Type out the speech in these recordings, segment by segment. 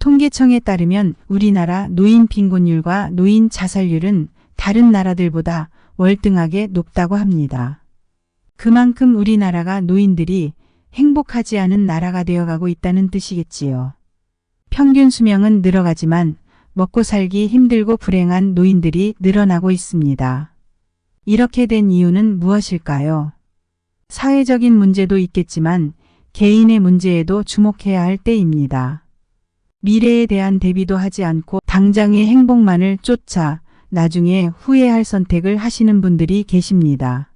통계청에 따르면 우리나라 노인 빈곤율과 노인 자살률은 다른 나라들보다 월등하게 높다고 합니다. 그만큼 우리나라가 노인들이 행복하지 않은 나라가 되어가고 있다는 뜻이겠지요. 평균 수명은 늘어가지만 먹고 살기 힘들고 불행한 노인들이 늘어나고 있습니다. 이렇게 된 이유는 무엇일까요? 사회적인 문제도 있겠지만 개인의 문제에도 주목해야 할 때입니다. 미래에 대한 대비도 하지 않고 당장의 행복만을 쫓아 나중에 후회할 선택을 하시는 분들이 계십니다.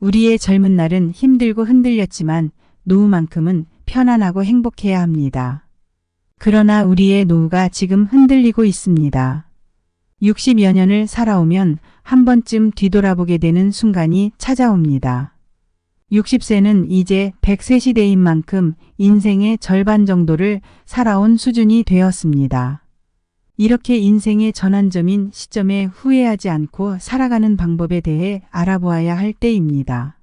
우리의 젊은 날은 힘들고 흔들렸지만 노후만큼은 편안하고 행복해야 합니다. 그러나 우리의 노후가 지금 흔들리고 있습니다. 60여 년을 살아오면 한 번쯤 뒤돌아보게 되는 순간이 찾아옵니다. 60세는 이제 100세 시대인 만큼 인생의 절반 정도를 살아온 수준이 되었습니다. 이렇게 인생의 전환점인 시점에 후회하지 않고 살아가는 방법에 대해 알아보아야 할 때입니다.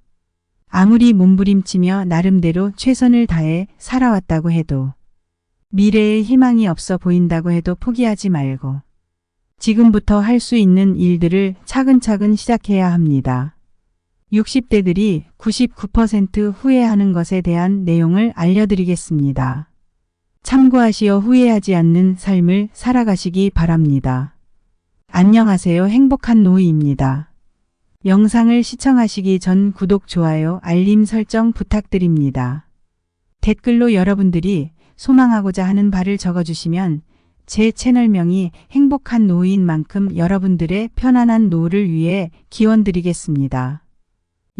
아무리 몸부림치며 나름대로 최선을 다해 살아왔다고 해도 미래에 희망이 없어 보인다고 해도 포기하지 말고 지금부터 할 수 있는 일들을 차근차근 시작해야 합니다. 60대들이 99% 후회하는 것에 대한 내용을 알려드리겠습니다. 참고하시어 후회하지 않는 삶을 살아가시기 바랍니다. 안녕하세요. 행복한 노이입니다. 영상을 시청하시기 전 구독, 좋아요, 알림 설정 부탁드립니다. 댓글로 여러분들이 소망하고자 하는 바를 적어주시면 제 채널명이 행복한 노인 만큼 여러분들의 편안한 노후를 위해 기원드리겠습니다.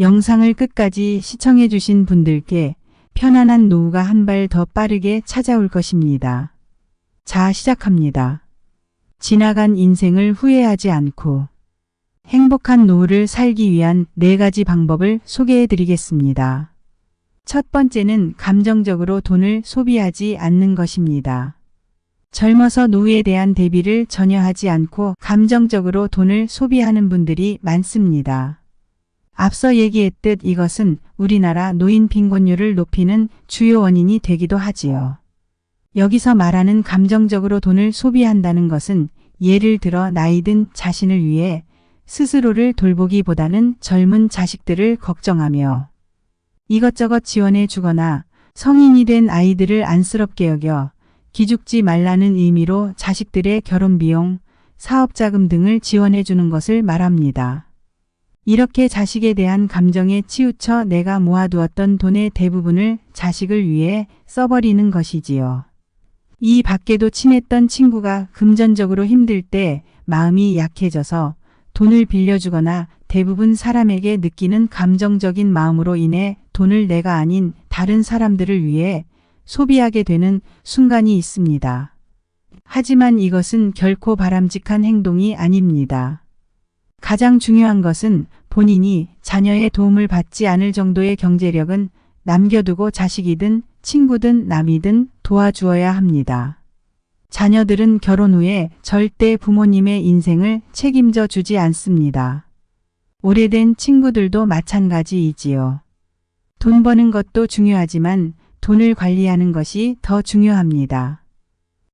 영상을 끝까지 시청해 주신 분들께 편안한 노후가 한 발 더 빠르게 찾아올 것입니다. 자, 시작합니다. 지나간 인생을 후회하지 않고 행복한 노후를 살기 위한 네 가지 방법을 소개해 드리겠습니다. 첫 번째는 감정적으로 돈을 소비하지 않는 것입니다. 젊어서 노후에 대한 대비를 전혀 하지 않고 감정적으로 돈을 소비하는 분들이 많습니다. 앞서 얘기했듯 이것은 우리나라 노인 빈곤율을 높이는 주요 원인이 되기도 하지요. 여기서 말하는 감정적으로 돈을 소비한다는 것은 예를 들어 나이든 자신을 위해 스스로를 돌보기보다는 젊은 자식들을 걱정하며 이것저것 지원해 주거나 성인이 된 아이들을 안쓰럽게 여겨 기죽지 말라는 의미로 자식들의 결혼 비용, 사업 자금 등을 지원해 주는 것을 말합니다. 이렇게 자식에 대한 감정에 치우쳐 내가 모아두었던 돈의 대부분을 자식을 위해 써버리는 것이지요. 이 밖에도 친했던 친구가 금전적으로 힘들 때 마음이 약해져서 돈을 빌려주거나 대부분 사람에게 느끼는 감정적인 마음으로 인해 돈을 내가 아닌 다른 사람들을 위해 소비하게 되는 순간이 있습니다. 하지만 이것은 결코 바람직한 행동이 아닙니다. 가장 중요한 것은 본인이 자녀의 도움을 받지 않을 정도의 경제력은 남겨두고 자식이든 친구든 남이든 도와주어야 합니다. 자녀들은 결혼 후에 절대 부모님의 인생을 책임져 주지 않습니다. 오래된 친구들도 마찬가지이지요. 돈 버는 것도 중요하지만 돈을 관리하는 것이 더 중요합니다.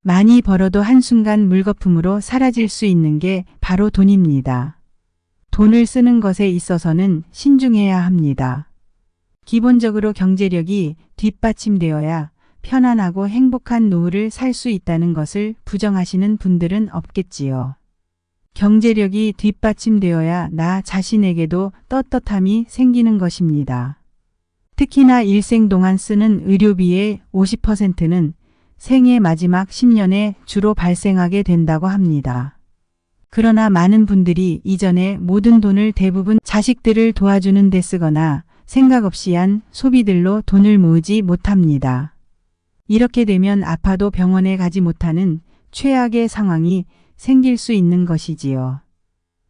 많이 벌어도 한순간 물거품으로 사라질 수 있는 게 바로 돈입니다. 돈을 쓰는 것에 있어서는 신중해야 합니다. 기본적으로 경제력이 뒷받침되어야 편안하고 행복한 노후를 살 수 있다는 것을 부정하시는 분들은 없겠지요. 경제력이 뒷받침되어야 나 자신에게도 떳떳함이 생기는 것입니다. 특히나 일생 동안 쓰는 의료비의 50%는 생의 마지막 10년에 주로 발생하게 된다고 합니다. 그러나 많은 분들이 이전에 모든 돈을 대부분 자식들을 도와주는 데 쓰거나 생각 없이 한 소비들로 돈을 모으지 못합니다. 이렇게 되면 아파도 병원에 가지 못하는 최악의 상황이 생길 수 있는 것이지요.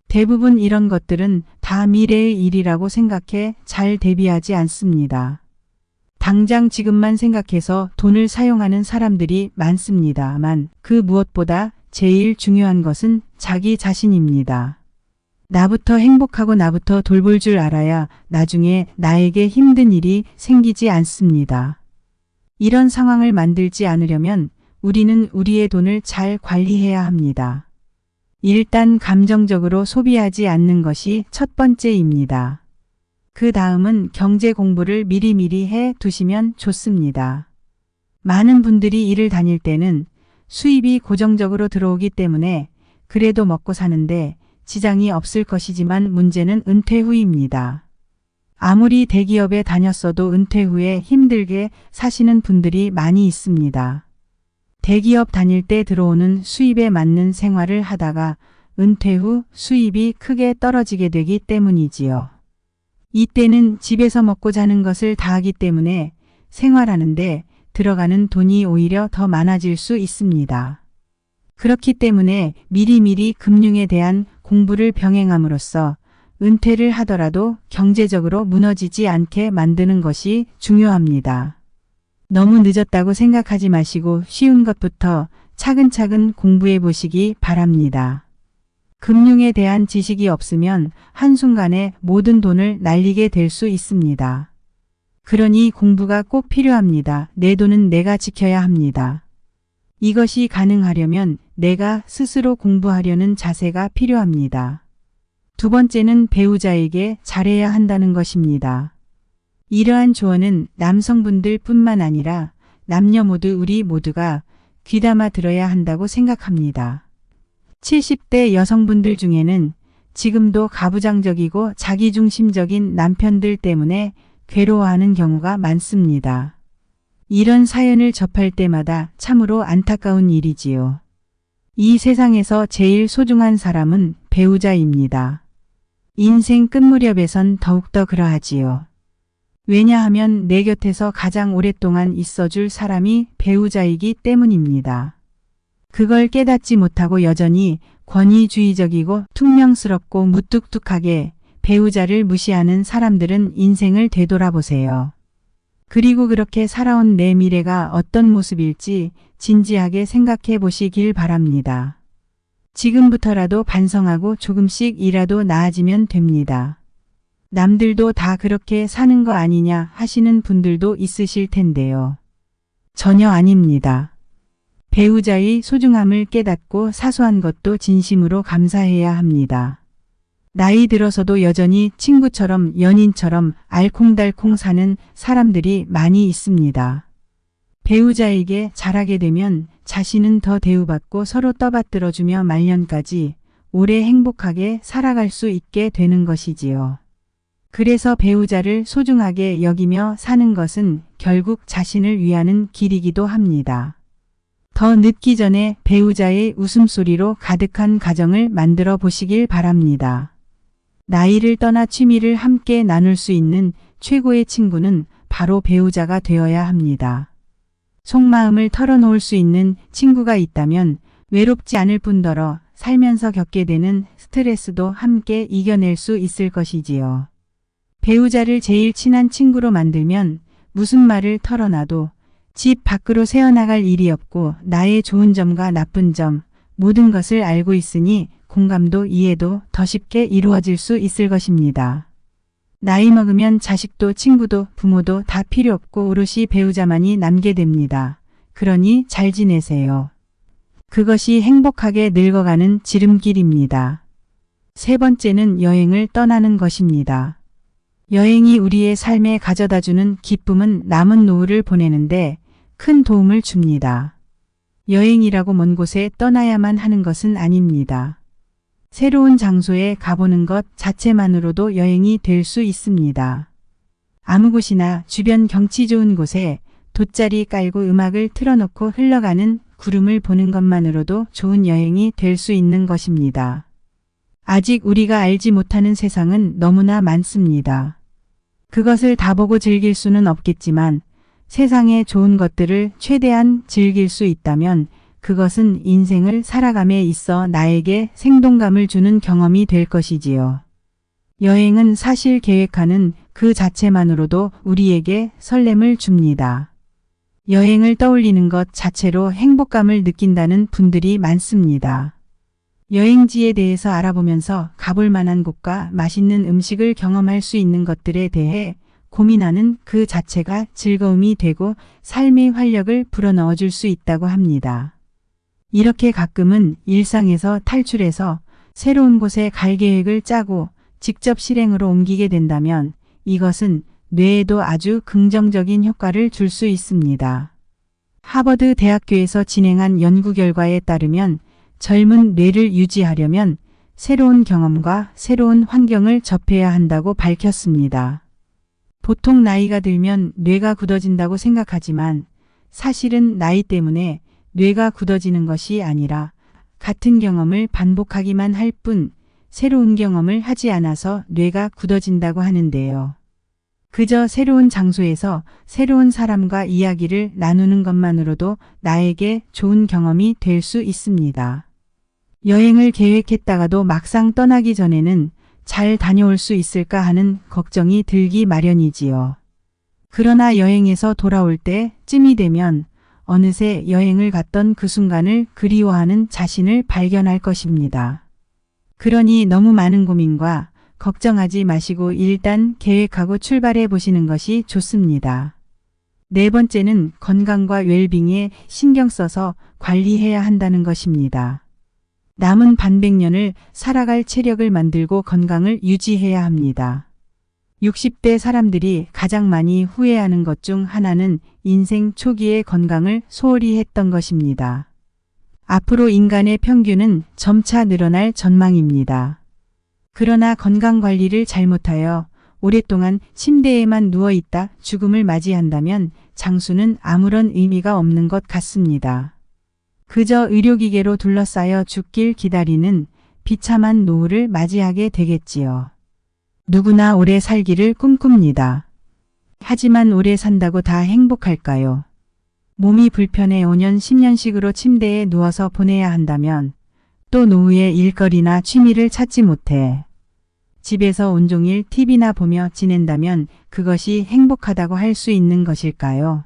대부분 이런 것들은 다 미래의 일이라고 생각해 잘 대비하지 않습니다. 당장 지금만 생각해서 돈을 사용하는 사람들이 많습니다만 그 무엇보다 제일 중요한 것은 자기 자신입니다. 나부터 행복하고 나부터 돌볼 줄 알아야 나중에 나에게 힘든 일이 생기지 않습니다. 이런 상황을 만들지 않으려면 우리는 우리의 돈을 잘 관리해야 합니다. 일단 감정적으로 소비하지 않는 것이 첫 번째입니다. 그 다음은 경제 공부를 미리미리 해 두시면 좋습니다. 많은 분들이 일을 다닐 때는 수입이 고정적으로 들어오기 때문에 그래도 먹고 사는데 지장이 없을 것이지만 문제는 은퇴 후입니다. 아무리 대기업에 다녔어도 은퇴 후에 힘들게 사시는 분들이 많이 있습니다. 대기업 다닐 때 들어오는 수입에 맞는 생활을 하다가 은퇴 후 수입이 크게 떨어지게 되기 때문이지요. 이때는 집에서 먹고 자는 것을 다 하기 때문에 생활하는데 들어가는 돈이 오히려 더 많아질 수 있습니다. 그렇기 때문에 미리미리 금융에 대한 공부를 병행함으로써 은퇴를 하더라도 경제적으로 무너지지 않게 만드는 것이 중요합니다. 너무 늦었다고 생각하지 마시고 쉬운 것부터 차근차근 공부해 보시기 바랍니다. 금융에 대한 지식이 없으면 한순간에 모든 돈을 날리게 될 수 있습니다. 그러니 공부가 꼭 필요합니다. 내 돈은 내가 지켜야 합니다. 이것이 가능하려면 내가 스스로 공부하려는 자세가 필요합니다. 두 번째는 배우자에게 잘해야 한다는 것입니다. 이러한 조언은 남성분들 뿐만 아니라 남녀 모두 우리 모두가 귀담아 들어야 한다고 생각합니다. 70대 여성분들 중에는 지금도 가부장적이고 자기중심적인 남편들 때문에 괴로워하는 경우가 많습니다. 이런 사연을 접할 때마다 참으로 안타까운 일이지요. 이 세상에서 제일 소중한 사람은 배우자입니다. 인생 끝 무렵에선 더욱더 그러하지요. 왜냐하면 내 곁에서 가장 오랫동안 있어줄 사람이 배우자이기 때문입니다. 그걸 깨닫지 못하고 여전히 권위주의적이고 퉁명스럽고 무뚝뚝하게 배우자를 무시하는 사람들은 인생을 되돌아보세요. 그리고 그렇게 살아온 내 미래가 어떤 모습일지 진지하게 생각해 보시길 바랍니다. 지금부터라도 반성하고 조금씩이라도 나아지면 됩니다. 남들도 다 그렇게 사는 거 아니냐 하시는 분들도 있으실 텐데요. 전혀 아닙니다. 배우자의 소중함을 깨닫고 사소한 것도 진심으로 감사해야 합니다. 나이 들어서도 여전히 친구처럼 연인처럼 알콩달콩 사는 사람들이 많이 있습니다. 배우자에게 잘하게 되면 자신은 더 대우받고 서로 떠받들어주며 말년까지 오래 행복하게 살아갈 수 있게 되는 것이지요. 그래서 배우자를 소중하게 여기며 사는 것은 결국 자신을 위하는 길이기도 합니다. 더 늦기 전에 배우자의 웃음소리로 가득한 가정을 만들어 보시길 바랍니다. 나이를 떠나 취미를 함께 나눌 수 있는 최고의 친구는 바로 배우자가 되어야 합니다. 속마음을 털어놓을 수 있는 친구가 있다면 외롭지 않을 뿐더러 살면서 겪게 되는 스트레스도 함께 이겨낼 수 있을 것이지요. 배우자를 제일 친한 친구로 만들면 무슨 말을 털어놔도 집 밖으로 새어나갈 일이 없고 나의 좋은 점과 나쁜 점 모든 것을 알고 있으니 공감도 이해도 더 쉽게 이루어질 수 있을 것입니다. 나이 먹으면 자식도 친구도 부모도 다 필요 없고 오롯이 배우자만이 남게 됩니다. 그러니 잘 지내세요. 그것이 행복하게 늙어가는 지름길입니다. 세 번째는 여행을 떠나는 것입니다. 여행이 우리의 삶에 가져다주는 기쁨은 남은 노후를 보내는데 큰 도움을 줍니다. 여행이라고 먼 곳에 떠나야만 하는 것은 아닙니다. 새로운 장소에 가보는 것 자체만으로도 여행이 될 수 있습니다. 아무 곳이나 주변 경치 좋은 곳에 돗자리 깔고 음악을 틀어놓고 흘러가는 구름을 보는 것만으로도 좋은 여행이 될 수 있는 것입니다. 아직 우리가 알지 못하는 세상은 너무나 많습니다. 그것을 다 보고 즐길 수는 없겠지만 세상의 좋은 것들을 최대한 즐길 수 있다면 그것은 인생을 살아감에 있어 나에게 생동감을 주는 경험이 될 것이지요. 여행은 사실 계획하는 그 자체만으로도 우리에게 설렘을 줍니다. 여행을 떠올리는 것 자체로 행복감을 느낀다는 분들이 많습니다. 여행지에 대해서 알아보면서 가볼 만한 곳과 맛있는 음식을 경험할 수 있는 것들에 대해 고민하는 그 자체가 즐거움이 되고 삶의 활력을 불어넣어 줄 수 있다고 합니다. 이렇게 가끔은 일상에서 탈출해서 새로운 곳에 갈 계획을 짜고 직접 실행으로 옮기게 된다면 이것은 뇌에도 아주 긍정적인 효과를 줄 수 있습니다. 하버드 대학교에서 진행한 연구 결과에 따르면 젊은 뇌를 유지하려면 새로운 경험과 새로운 환경을 접해야 한다고 밝혔습니다. 보통 나이가 들면 뇌가 굳어진다고 생각하지만 사실은 나이 때문에 뇌가 굳어지는 것이 아니라 같은 경험을 반복하기만 할 뿐 새로운 경험을 하지 않아서 뇌가 굳어진다고 하는데요. 그저 새로운 장소에서 새로운 사람과 이야기를 나누는 것만으로도 나에게 좋은 경험이 될 수 있습니다. 여행을 계획했다가도 막상 떠나기 전에는 잘 다녀올 수 있을까 하는 걱정이 들기 마련이지요. 그러나 여행에서 돌아올 때 쯤이 되면 어느새 여행을 갔던 그 순간을 그리워하는 자신을 발견할 것입니다. 그러니 너무 많은 고민과 걱정하지 마시고 일단 계획하고 출발해 보시는 것이 좋습니다. 네 번째는 건강과 웰빙에 신경 써서 관리해야 한다는 것입니다. 남은 반백년을 살아갈 체력을 만들고 건강을 유지해야 합니다. 60대 사람들이 가장 많이 후회하는 것 중 하나는 인생 초기의 건강을 소홀히 했던 것입니다. 앞으로 인간의 평균은 점차 늘어날 전망입니다. 그러나 건강 관리를 잘못하여 오랫동안 침대에만 누워 있다 죽음을 맞이한다면 장수는 아무런 의미가 없는 것 같습니다. 그저 의료기계로 둘러싸여 죽길 기다리는 비참한 노후를 맞이하게 되겠지요. 누구나 오래 살기를 꿈꿉니다. 하지만 오래 산다고 다 행복할까요? 몸이 불편해 5년 10년씩으로 침대에 누워서 보내야 한다면 또 노후에 일거리나 취미를 찾지 못해 집에서 온종일 TV나 보며 지낸다면 그것이 행복하다고 할 수 있는 것일까요?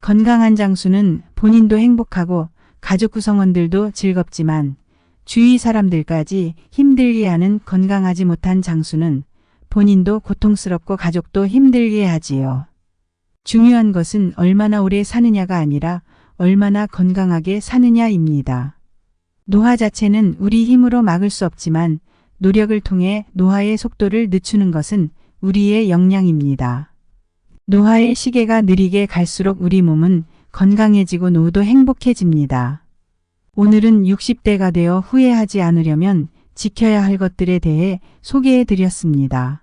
건강한 장수는 본인도 행복하고 가족 구성원들도 즐겁지만 주위 사람들까지 힘들게 하는 건강하지 못한 장수는 본인도 고통스럽고 가족도 힘들게 하지요. 중요한 것은 얼마나 오래 사느냐가 아니라 얼마나 건강하게 사느냐입니다. 노화 자체는 우리 힘으로 막을 수 없지만 노력을 통해 노화의 속도를 늦추는 것은 우리의 역량입니다. 노화의 시계가 느리게 갈수록 우리 몸은 건강해지고 노후도 행복해집니다. 오늘은 60대가 되어 후회하지 않으려면 지켜야 할 것들에 대해 소개해 드렸습니다.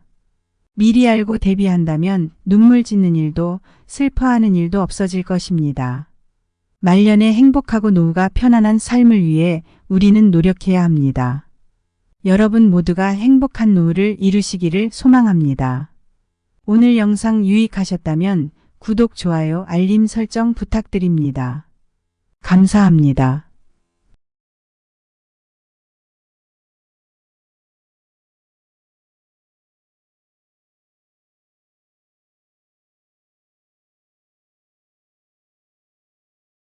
미리 알고 대비한다면 눈물 짓는 일도 슬퍼하는 일도 없어질 것입니다. 말년에 행복하고 노후가 편안한 삶을 위해 우리는 노력해야 합니다. 여러분 모두가 행복한 노후를 이루시기를 소망합니다. 오늘 영상 유익하셨다면 구독, 좋아요, 알림 설정 부탁드립니다. 감사합니다.